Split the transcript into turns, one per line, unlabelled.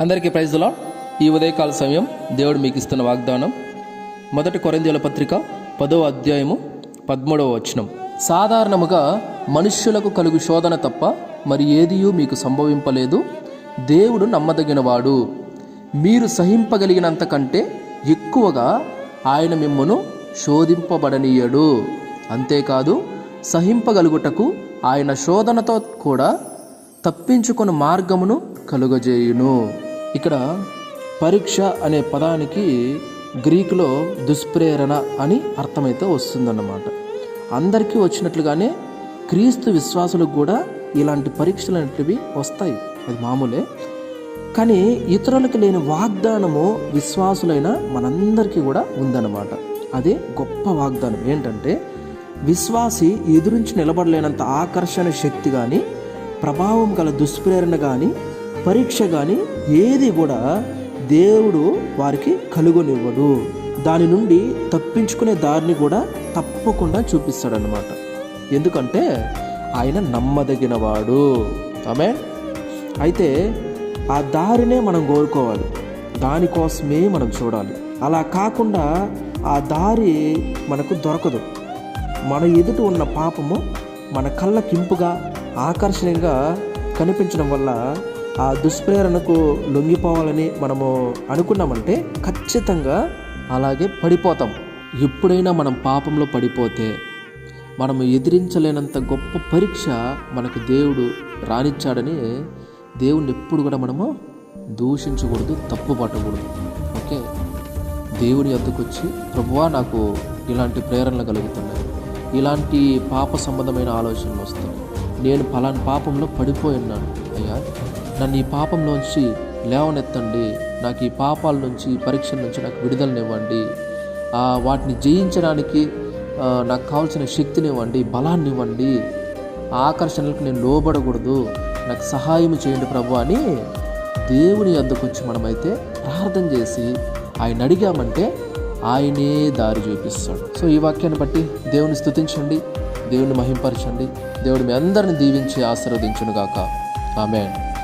అందరికీ ప్రైజ్లా ఈ ఉదయకాల సమయం దేవుడు మీకు ఇస్తున్న వాగ్దానం. మొదటి కొరందేల పత్రిక పదో అధ్యాయము పదమూడవ వచనం. సాధారణముగా మనుష్యులకు కలుగు శోధన తప్ప మరి ఏదియూ మీకు సంభవింపలేదు. దేవుడు నమ్మదగినవాడు. మీరు సహింపగలిగినంత కంటే ఎక్కువగా ఆయన మిమ్మను శోధింపబడనీయడు. అంతేకాదు సహింపగలుగుటకు ఆయన శోధనతో కూడా తప్పించుకున్న మార్గమును కలుగజేయును. ఇక్కడ పరీక్ష అనే పదానికి గ్రీకులో దుష్ప్రేరణ అని అర్థమైతే వస్తుందన్నమాట. అందరికీ వచ్చినట్లుగానే క్రీస్తు విశ్వాసులకు కూడా ఇలాంటి పరీక్షలు అనేటివి వస్తాయి. అది మామూలే. కానీ ఇతరులకు లేని వాగ్దానము విశ్వాసులైన మనందరికీ కూడా ఉందన్నమాట. అదే గొప్ప వాగ్దానం. ఏంటంటే విశ్వాసి ఎదురించి నిలబడలేనంత ఆకర్షణ శక్తి కానీ ప్రభావం గల దుష్ప్రేరణ కానీ పరీక్ష కానీ ఏది కూడా దేవుడు వారికి కలుగనివ్వడు. దాని నుండి తప్పించుకునే దారిని కూడా తప్పకుండా చూపిస్తాడనమాట ఎందుకంటే ఆయన నమ్మదగినవాడు. ఆమె అయితే ఆ దారినే మనం కోరుకోవాలి. దానికోసమే మనం చూడాలి. అలా కాకుండా ఆ దారి మనకు దొరకదు. మన ఎదుట ఉన్న పాపము మన కళ్ళకింపుగా ఆకర్షణీయంగా కనిపించడం వల్ల ఆ దుష్ప్రేరణకు లొంగిపోవాలని మనము అనుకున్నామంటే ఖచ్చితంగా అలాగే పడిపోతాం. ఎప్పుడైనా మనం పాపంలో పడిపోతే మనము ఎదిరించలేనంత గొప్ప పరీక్ష మనకు దేవుడు రానిచ్చాడని దేవుణ్ణి ఎప్పుడు కూడా మనము దూషించకూడదు తప్పు పట్టకూడదు ఓకే? దేవుని వద్దకు వచ్చి ప్రభువా నాకు ఇలాంటి ప్రేరణలు కలుగుతున్నాయి. ఇలాంటి పాప సంబంధమైన ఆలోచనలు వస్తాయి. నేను ఫలాని పాపంలో పడిపోయి ఉన్నాను. అయ్యా. నన్ను ఈ పాపంలోంచి లేవనెత్తండి. నాకు ఈ పాపాల నుంచి పరీక్ష పరీక్షల నుంచి నాకు విడుదలనివ్వండి. వాటిని జయించడానికి నాకు కావాల్సిన శక్తినివ్వండి బలాన్ని ఇవ్వండి. ఆకర్షణలకు నేను లోబడకూడదు. నాకు సహాయం చేయండి ప్రభు అని దేవుని వద్దకు వచ్చి మనమైతే ప్రార్థన చేసి ఆయన అడిగామంటే ఆయనే దారి చూపిస్తాడు. సో ఈ వాక్యాన్ని బట్టి దేవుని స్తుతించండి దేవుని మహింపరచండి దేవుడు మీ అందరిని దీవించి ఆశీర్వదించును Amen.